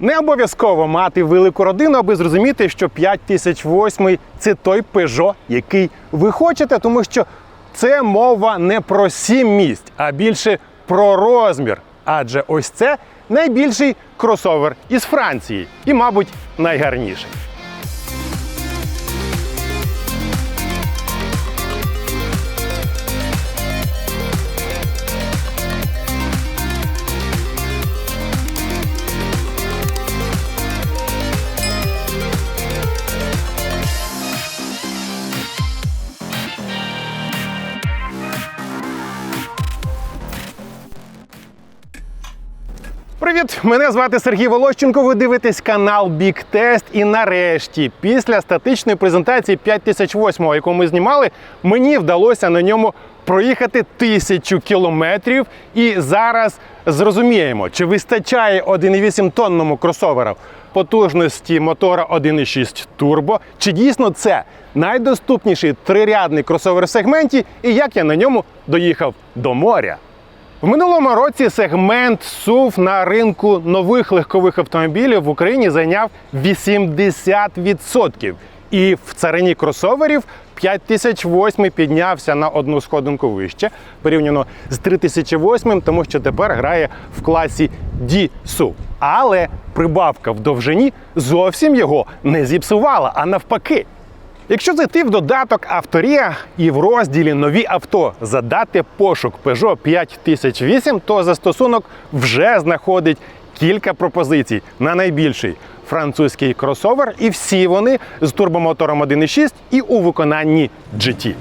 Не обов'язково мати велику родину, аби зрозуміти, що 5008 – це той Peugeot, який ви хочете, тому що це мова не про сім місць, а більше про розмір. Адже ось це найбільший кросовер із Франції і, мабуть, найгарніший. Привіт! Мене звати Сергій Волощенко. Ви дивитесь канал Big Test. І нарешті, після статичної презентації 5008, яку ми знімали, мені вдалося на ньому проїхати тисячу кілометрів. І зараз зрозуміємо, чи вистачає 1,8 тонному кросоверу потужності мотора 1,6 турбо, чи дійсно це найдоступніший трирядний кросовер в сегменті, і як я на ньому доїхав до моря. В минулому році сегмент SUV на ринку нових легкових автомобілів в Україні зайняв 80%. І в царині кросоверів 5008 піднявся на одну сходинку вище порівняно з 3008, тому що тепер грає в класі D-SUV. Але прибавка в довжині зовсім його не зіпсувала, а навпаки. Якщо зайти в додаток Авторія і в розділі Нові авто задати пошук Peugeot 5008, то застосунок вже знаходить кілька пропозицій на найбільший французький кросовер, і всі вони з турбомотором 1.6 і у виконанні GT.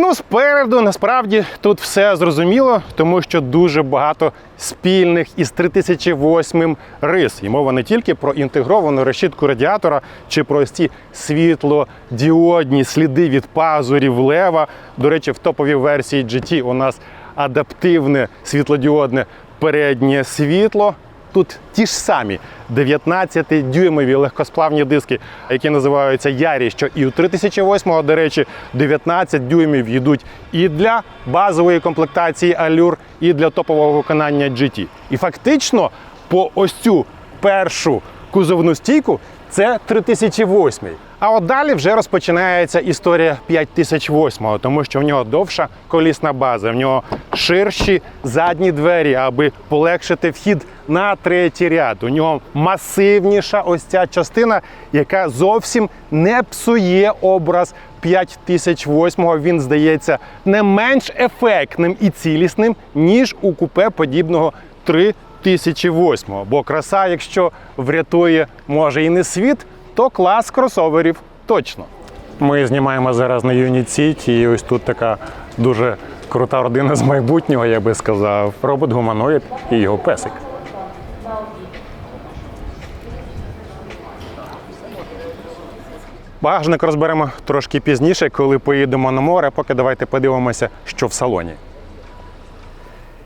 Ну, спереду насправді тут все зрозуміло, тому що дуже багато спільних із 3008 рис. І мова не тільки про інтегровану решітку радіатора чи про ці світлодіодні сліди від пазурів лева. До речі, в топовій версії GT у нас адаптивне світлодіодне переднє світло. Тут ті ж самі 19-дюймові легкосплавні диски, які називаються Ярі, що і у 3008, до речі, 19 дюймів йдуть і для базової комплектації Allure, і для топового виконання GT. І фактично по ось цю першу кузовну стійку це 3008. А от далі вже розпочинається історія 5008, тому що в нього довша колісна база, в нього ширші задні двері, аби полегшити вхід на третій ряд. У нього масивніша ось ця частина, яка зовсім не псує образ 5008. Він здається не менш ефектним і цілісним, ніж у купе подібного 3008. Бо краса, якщо врятує, може і не світ, то клас кросоверів точно. Ми знімаємо зараз на Unit і ось тут така дуже крута родина з майбутнього, я би сказав. Робот гуманоїд і його песик. Багажник розберемо трошки пізніше, коли поїдемо на море. Поки давайте подивимося, що в салоні.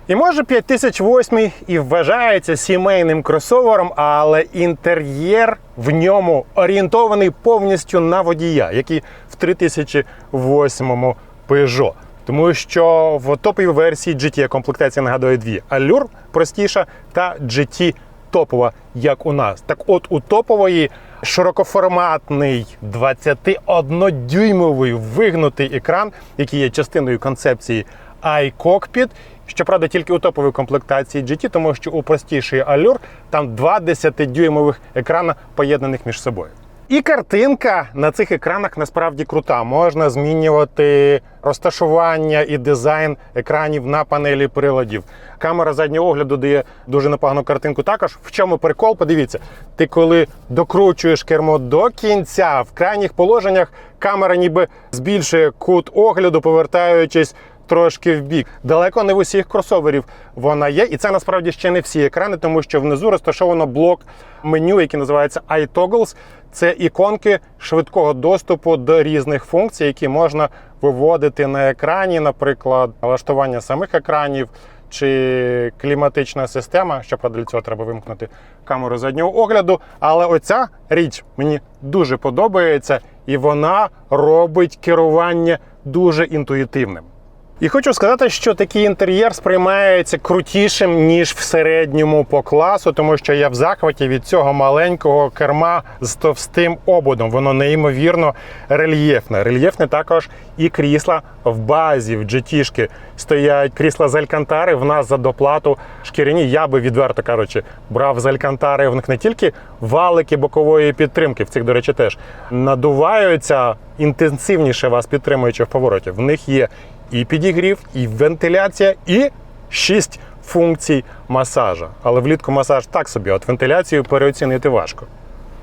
І може 5008 і вважається сімейним кросовером, але інтер'єр в ньому орієнтований повністю на водія, який в 3008 Peugeot. Тому що в топовій версії GT комплектація нагадує дві: Allure простіша та GT топова, як у нас. Так от у топової широкоформатний 21-дюймовий вигнутий екран, який є частиною концепції iCockpit. Щоправда, тільки у топовій комплектації GT, тому що у простішій Allure там два 10-дюймових екрана поєднаних між собою. І картинка на цих екранах насправді крута. Можна змінювати розташування і дизайн екранів на панелі приладів. Камера заднього огляду дає дуже непогану картинку. Також в чому прикол? Подивіться, ти коли докручуєш кермо до кінця, в крайніх положеннях камера ніби збільшує кут огляду, повертаючись трошки в бік. Далеко не в усіх кросоверів вона є, і це насправді ще не всі екрани, тому що внизу розташовано блок меню, який називається iToggles. Це іконки швидкого доступу до різних функцій, які можна виводити на екрані, наприклад, налаштування самих екранів. Чи кліматична система, що для цього треба вимкнути камеру заднього огляду. Але оця річ мені дуже подобається, і вона робить керування дуже інтуїтивним. І хочу сказати, що такий інтер'єр сприймається крутішим, ніж в середньому по класу, тому що я в захваті від цього маленького керма з товстим ободом. Воно неймовірно рельєфне. Рельєфне також і крісла в базі, в GT-шки стоять крісла з алькантари. В нас за доплату шкіряні. Я би відверто кажучи, брав з алькантари. В них не тільки валики бокової підтримки, в цих, до речі, теж надуваються інтенсивніше вас підтримуючи в повороті. В них є і підігрів, і вентиляція, і шість функцій масажа. Але влітку масаж так собі, от вентиляцію переоцінити важко.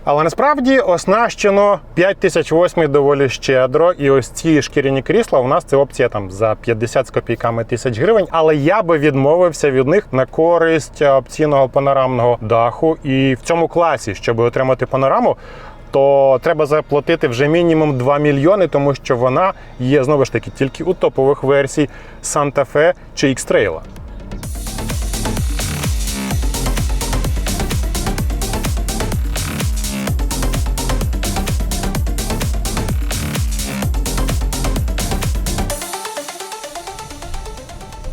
Але насправді оснащено 5008 доволі щедро, і ось ці шкіряні крісла у нас це опція там за 50 з копійками тисяч гривень. Але я би відмовився від них на користь опційного панорамного даху. І в цьому класі, щоб отримати панораму, то треба заплатити вже мінімум 2 мільйони, тому що вона є знову ж таки тільки у топових версій Santa Fe чи X-Trail.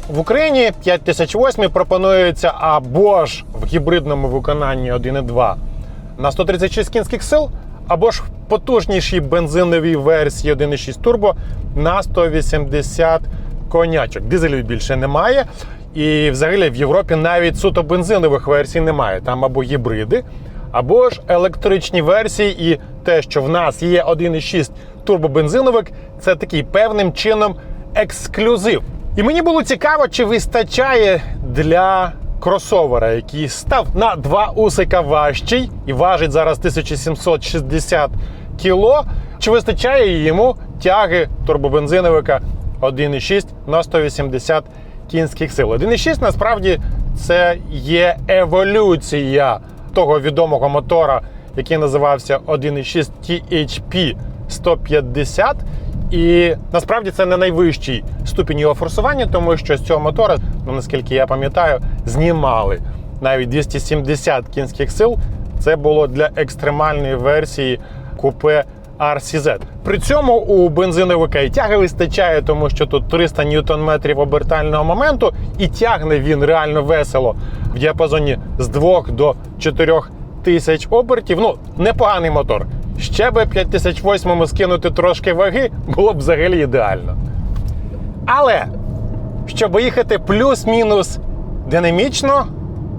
В Україні 5008 пропонується або ж в гібридному виконанні 1.2 на 136 кінських сил, або ж в потужнішій бензиновій версії 1.6 турбо на 180 конячок. Дизелів більше немає. І взагалі в Європі навіть суто бензинових версій немає. Там або гібриди, або ж електричні версії. І те, що в нас є 1.6 турбобензиновик, це такий певним чином ексклюзив. І мені було цікаво, чи вистачає для кросовера, який став на два усика важчий і важить зараз 1760 кіло. Чи вистачає йому тяги турбобензиновика 1,6 на 180 кінських сил? 1,6 насправді це є еволюція того відомого мотора, який називався 1,6 THP 150. І насправді це не найвищий ступінь його форсування, тому що з цього мотора, ну наскільки я пам'ятаю, знімали навіть 270 кінських сил. Це було для екстремальної версії купе RCZ. При цьому у бензиновика і тяги вистачає, тому що тут 300 ньютон-метрів обертального моменту, і тягне він реально весело в діапазоні з 2 до 4 тисяч обертів. Ну, непоганий мотор. Ще би 5008 скинути трошки ваги, було б взагалі ідеально. Але щоб їхати плюс-мінус динамічно,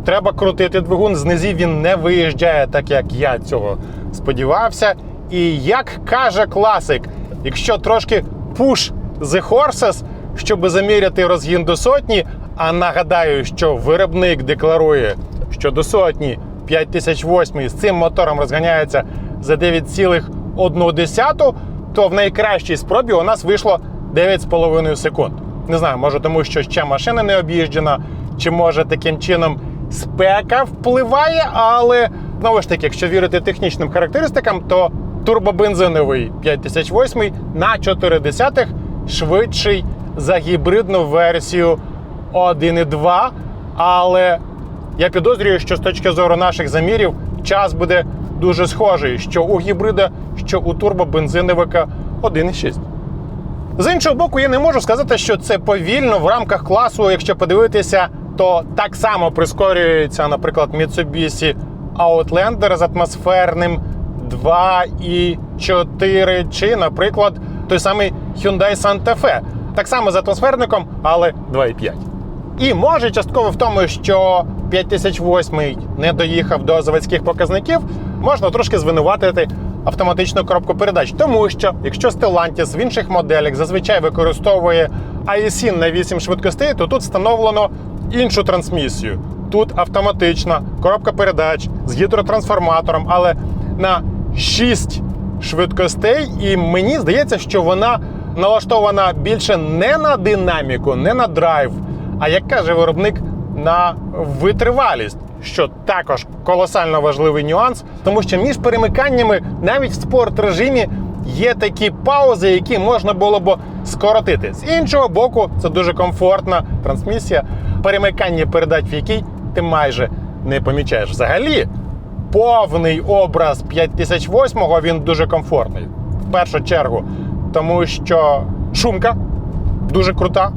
треба крутити двигун. З низів він не виїжджає, так як я цього сподівався. І як каже класик, якщо трошки push the horses, щоб заміряти розгін до сотні, а нагадаю, що виробник декларує, що до сотні 5008 з цим мотором розганяється за 9,1, то в найкращій спробі у нас вийшло 9,5 секунд. Не знаю, може тому, що ще машина не об'їжджена, чи може таким чином спека впливає, але знову ж таки, якщо вірити технічним характеристикам, то турбобензиновий 5008 на 4 десятих швидший за гібридну версію 1.2. Але я підозрюю, що з точки зору наших замірів час буде дуже схожий, що у гібрида, що у турбобензиновика 1.6. З іншого боку, я не можу сказати, що це повільно в рамках класу. Якщо подивитися, то так само прискорюється, наприклад, Mitsubishi Outlander з атмосферним 2,4, чи, наприклад, той самий Hyundai Santa Fe. Так само з атмосферником, але 2,5. І може частково в тому, що 5008 не доїхав до заводських показників, можна трошки звинуватити автоматичну коробку передач. Тому що якщо Stellantis в інших моделях зазвичай використовує ISIN на 8 швидкостей, то тут встановлено іншу трансмісію. Тут автоматична коробка передач з гідротрансформатором, але на 6 швидкостей, і мені здається, що вона налаштована більше не на динаміку, не на драйв, а як каже виробник, на витривалість, що також колосально важливий нюанс, тому що між перемиканнями навіть в спорт режимі є такі паузи, які можна було б скоротити. З іншого боку, це дуже комфортна трансмісія, перемикання передач, в якій ти майже не помічаєш. Взагалі, повний образ 5008 він дуже комфортний. В першу чергу, тому що шумка дуже крута.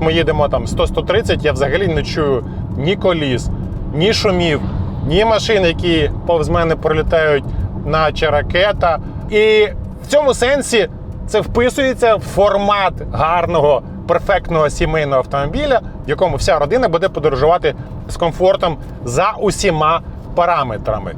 ми їдемо там 100-130, я взагалі не чую ні коліс, ні шумів, ні машин, які повз мене пролітають, наче ракета. І в цьому сенсі це вписується в формат гарного, перфектного сімейного автомобіля, в якому вся родина буде подорожувати з комфортом за усіма параметрами.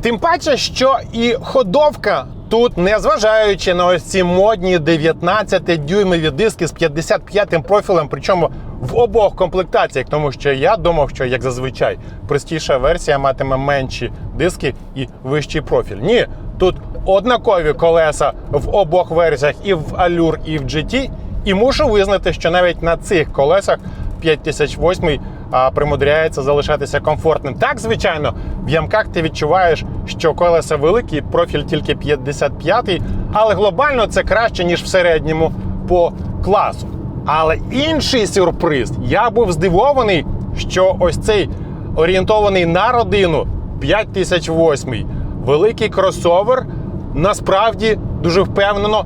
Тим паче, що і ходовка тут, незважаючи на ось ці модні 19-дюймові диски з 55-м профілем, причому в обох комплектаціях, тому що я думав, що як зазвичай простіша версія матиме менші диски і вищий профіль. Ні, тут однакові колеса в обох версіях, і в Allure, і в GT. І мушу визнати, що навіть на цих колесах 5008 а, примудряється залишатися комфортним. Так, звичайно, в ямках ти відчуваєш, що колеса великі, профіль тільки 55, але глобально це краще, ніж в середньому по класу. Але інший сюрприз, я був здивований, що ось цей орієнтований на родину 5008 великий кросовер насправді дуже впевнено,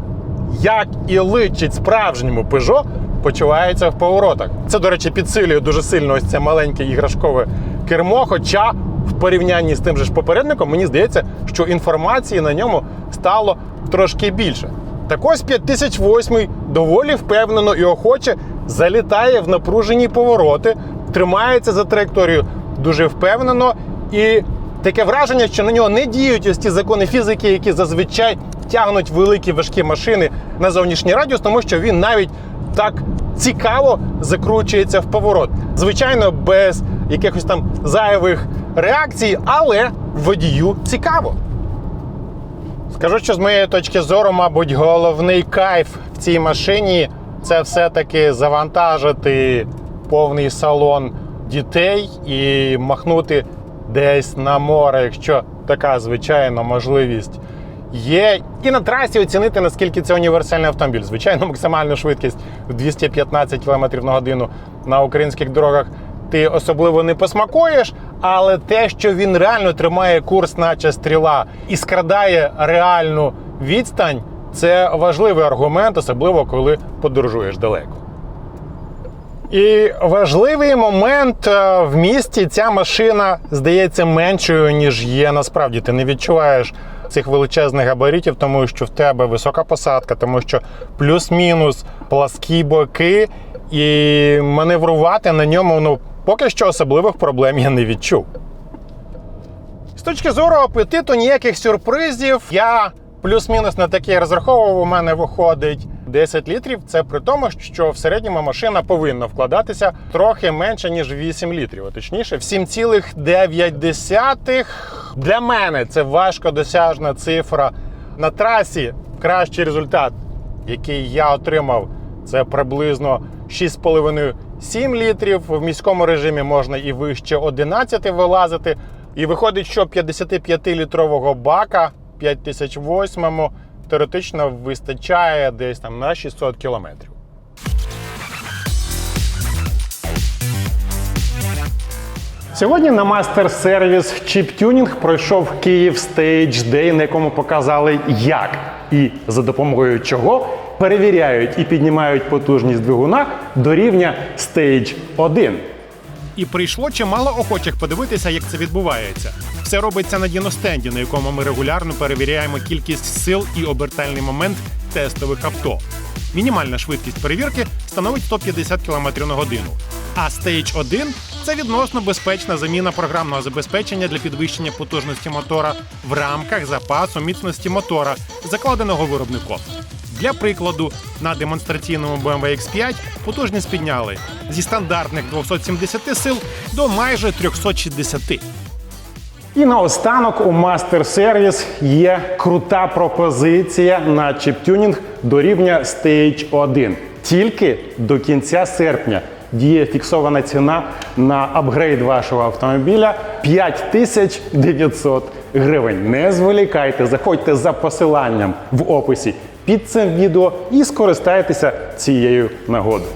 як і личить справжньому Peugeot, почувається в поворотах. Це, до речі, підсилює дуже сильно ось це маленьке іграшкове кермо. Хоча в порівнянні з тим же ж попередником, мені здається, що інформації на ньому стало трошки більше. Так ось 5008 доволі впевнено і охоче залітає в напружені повороти, тримається за траєкторією дуже впевнено і. Таке враження, що на нього не діють ось ті закони фізики, які зазвичай тягнуть великі важкі машини на зовнішній радіус, тому що він навіть так цікаво закручується в поворот. Звичайно, без якихось там зайвих реакцій, але водію цікаво. Скажу, що з моєї точки зору, мабуть, головний кайф в цій машині це все-таки завантажити повний салон дітей і махнути десь на море, якщо така звичайна можливість є. І на трасі оцінити, наскільки це універсальний автомобіль. Звичайно, максимальну швидкість в 215 км на годину на українських дорогах ти особливо не посмакуєш, але те, що він реально тримає курс, наче стріла, і скрадає реальну відстань, це важливий аргумент, особливо коли подорожуєш далеко. І важливий момент е, в місті ця машина здається меншою, ніж є насправді. Ти не відчуваєш цих величезних габаритів, тому що в тебе висока посадка, тому що плюс-мінус пласкі боки, і маневрувати на ньому ну, поки що особливих проблем я не відчув. З точки зору апетиту, ніяких сюрпризів. Я плюс-мінус на таке розраховував, у мене виходить 10 літрів. Це при тому, що в середньому машина повинна вкладатися трохи менше, ніж 8 літрів. А точніше, в 7,9. Для мене це важко досяжна цифра. На трасі кращий результат, який я отримав, це приблизно 6,5-7 літрів. В міському режимі можна і вище 11 вилазити. І виходить, що 55-літрового бака 5008 теоретично вистачає десь там на 600 кілометрів. Сьогодні на мастер-сервіс Чіп-тюнінг пройшов Київ Stage Day, на якому показали, як і за допомогою чого перевіряють і піднімають потужність двигуна до рівня Stage 1. І прийшло чимало охочих подивитися, як це відбувається. Все робиться на діностенді, на якому ми регулярно перевіряємо кількість сил і обертальний момент тестових авто. Мінімальна швидкість перевірки становить 150 км на годину. А Stage 1 – це відносно безпечна заміна програмного забезпечення для підвищення потужності мотора в рамках запасу міцності мотора, закладеного виробником. Для прикладу, на демонстраційному BMW X5 потужність підняли зі стандартних 270 сил до майже 360. І наостанок у Master Service є крута пропозиція на чіптюнінг до рівня Stage 1. Тільки до кінця серпня діє фіксована ціна на апгрейд вашого автомобіля 5900 гривень. Не зволікайте, заходьте за посиланням в описі під цим відео і скористайтеся цією нагодою.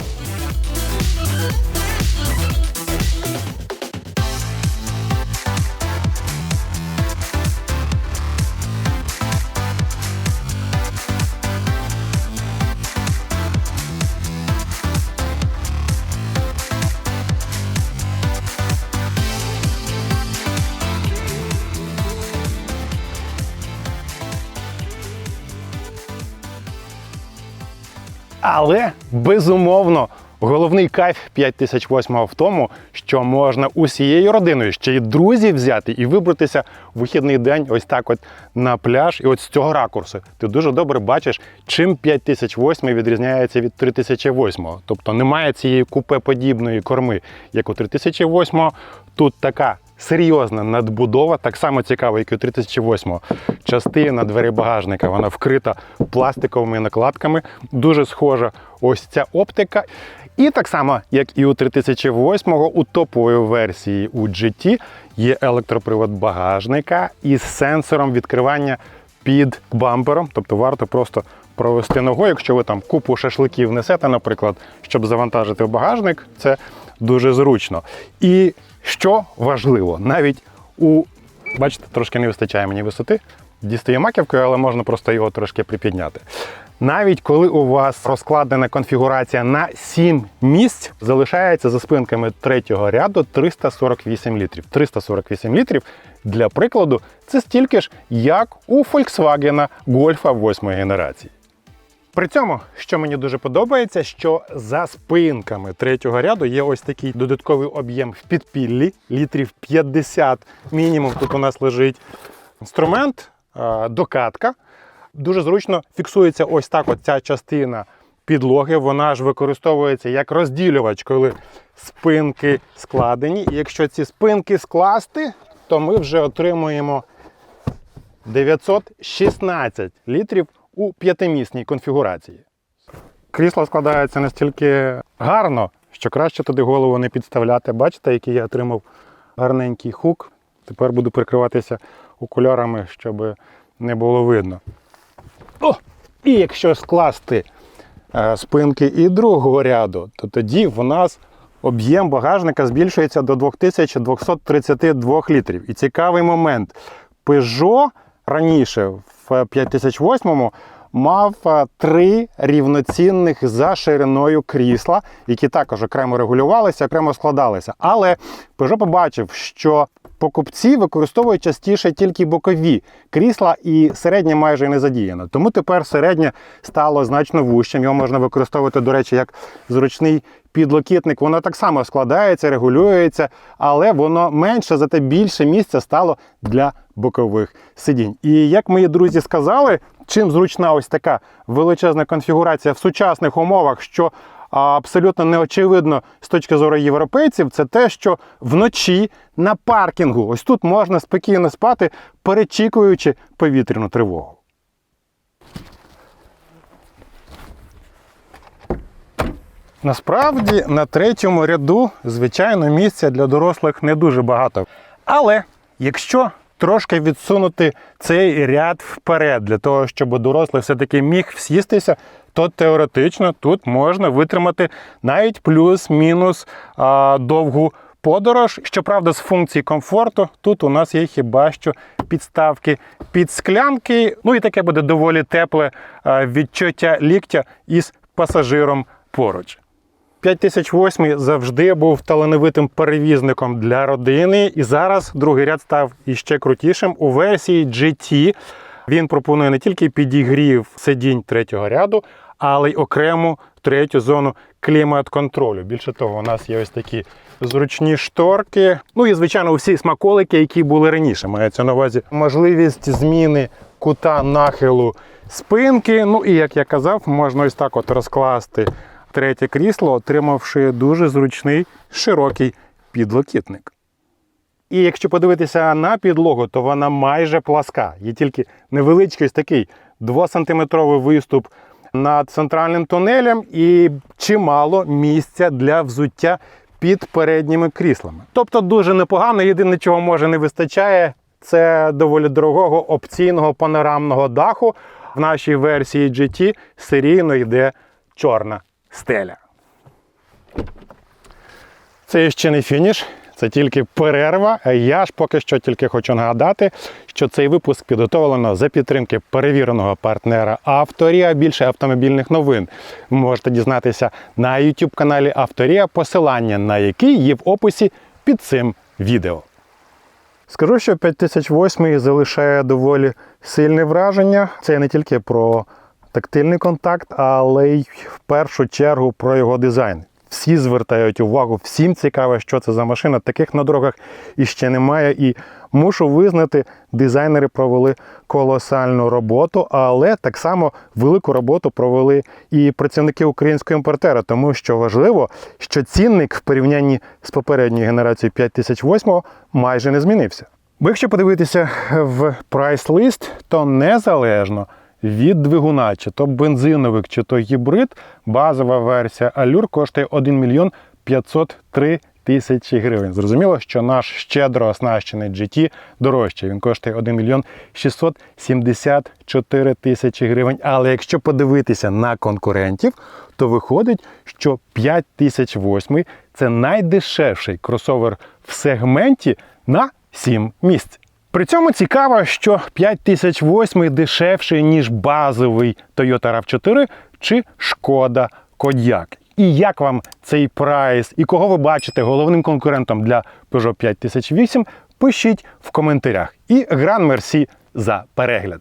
Але безумовно. Головний кайф 5008 в тому, що можна усією родиною ще й друзів взяти і вибратися в вихідний день ось так от на пляж. І от з цього ракурсу ти дуже добре бачиш, чим 5008 відрізняється від 3008. Тобто немає цієї купе-подібної корми, як у 3008. Тут така серйозна надбудова, так само цікаво, як і у 3008 частина двері багажника. Вона вкрита пластиковими накладками. Дуже схожа ось ця оптика. І так само, як і у 3008 у топової версії у GT є електропривод багажника із сенсором відкривання під бампером. Тобто варто просто провести ногою, якщо ви там купу шашликів несете, наприклад, щоб завантажити в багажник, це дуже зручно. І що важливо, навіть у бачите, трошки не вистачає мені висоти. Дістає маківкою, але можна просто його трошки припідняти. Навіть коли у вас розкладена конфігурація на 7 місць, залишається за спинками третього ряду 348 літрів. 348 літрів, для прикладу, це стільки ж, як у Volkswagen Golf 8 генерації. При цьому, що мені дуже подобається, що за спинками третього ряду є ось такий додатковий об'єм в підпіллі, літрів 50 мінімум. Тут у нас лежить інструмент, е, докатка. Дуже зручно фіксується ось так от ця частина підлоги. Вона ж використовується як розділювач, коли спинки складені. І якщо ці спинки скласти, то ми вже отримуємо 916 літрів у п'ятимісній конфігурації. Крісло складається настільки гарно, що краще туди голову не підставляти. Бачите, який я отримав гарненький хук. Тепер буду прикриватися окулярами, щоб не було видно. О! І якщо скласти е, спинки і другого ряду, то тоді в нас об'єм багажника збільшується до 2232 літрів. І цікавий момент. Peugeot раніше в 5008 мав е, три рівноцінних за шириною крісла, які також окремо регулювалися, окремо складалися. Але Peugeot побачив, що покупці використовують частіше тільки бокові крісла, і середнє майже не задіяно. Тому тепер середнє стало значно вущим. Його можна використовувати, до речі, як зручний підлокітник. Воно так само складається, регулюється, але воно менше, зате більше місця стало для бокових сидінь. І як мої друзі сказали, чим зручна ось така величезна конфігурація в сучасних умовах, що абсолютно неочевидно з точки зору європейців, це те, що вночі на паркінгу ось тут можна спокійно спати, перечікуючи повітряну тривогу. Насправді на третьому ряду, звичайно, місця для дорослих не дуже багато. Але якщо трошки відсунути цей ряд вперед, для того, щоб дорослий все-таки міг всістися, то теоретично тут можна витримати навіть плюс-мінус довгу подорож. Щоправда, з функцій комфорту тут у нас є хіба що підставки під склянки. Ну і таке буде доволі тепле відчуття ліктя із пасажиром поруч. 5008 завжди був талановитим перевізником для родини, і зараз другий ряд став іще крутішим. У версії GT він пропонує не тільки підігрів сидінь третього ряду, але й окрему третю зону клімат-контролю. Більше того, у нас є ось такі зручні шторки. Ну і звичайно, всі смаколики, які були раніше. Мається на увазі можливість зміни кута нахилу спинки. Ну і як я казав, можна ось так от розкласти третє крісло, отримавши дуже зручний широкий підлокітник. І якщо подивитися на підлогу, то вона майже пласка. Є тільки невеличкий ось такий 2-сантиметровий виступ над центральним тунелем і чимало місця для взуття під передніми кріслами. Тобто дуже непогано. Єдине, чого може не вистачає, це доволі дорогого опційного панорамного даху. В нашій версії GT серійно йде чорна стеля. Це ще не фініш, це тільки перерва. Я ж поки що тільки хочу нагадати, що цей випуск підготовлено за підтримки перевіреного партнера Авторія. Більше автомобільних новин ви можете дізнатися на YouTube каналі Авторія, посилання на який є в описі під цим відео. Скажу, що 5008 залишає доволі сильне враження. Це не тільки про тактильний контакт, але й в першу чергу про його дизайн. Всі звертають увагу, всім цікаво, що це за машина. Таких на дорогах іще немає. І мушу визнати, дизайнери провели колосальну роботу, але так само велику роботу провели і працівники українського імпортера, тому що важливо, що цінник в порівнянні з попередньою генерацією 5008 майже не змінився. Бо якщо подивитися в прайс-лист, то незалежно від двигуна, чи то бензиновик, чи то гібрид, базова версія Allure коштує 1 мільйон 503 тисячі гривень. Зрозуміло, що наш щедро оснащений GT дорожче. Він коштує 1 мільйон 674 тисячі гривень. Але якщо подивитися на конкурентів, то виходить, що 5008 це найдешевший кросовер в сегменті на 7 місць. При цьому цікаво, що 5008 дешевший, ніж базовий Toyota RAV4 чи Шкода Кодяк. І як вам цей прайс, і кого ви бачите головним конкурентом для Peugeot 5008, пишіть в коментарях. І гран мерсі за перегляд.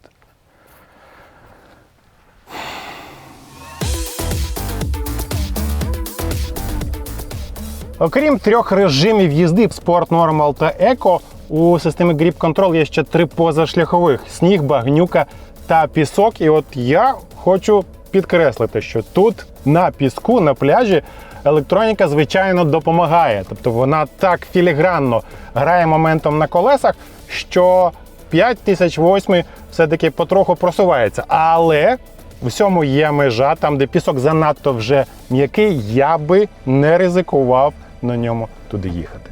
Окрім трьох режимів їзди Sport, Normal та Eco, у системі Grip Control є ще три позашляхових: сніг, багнюка та пісок. І от я хочу підкреслити, що тут на піску, на пляжі, електроніка, звичайно, допомагає. Тобто вона так філігранно грає моментом на колесах, що 5008 все-таки потроху просувається. Але всьому є межа, там, де пісок занадто вже м'який, я би не ризикував на ньому туди їхати.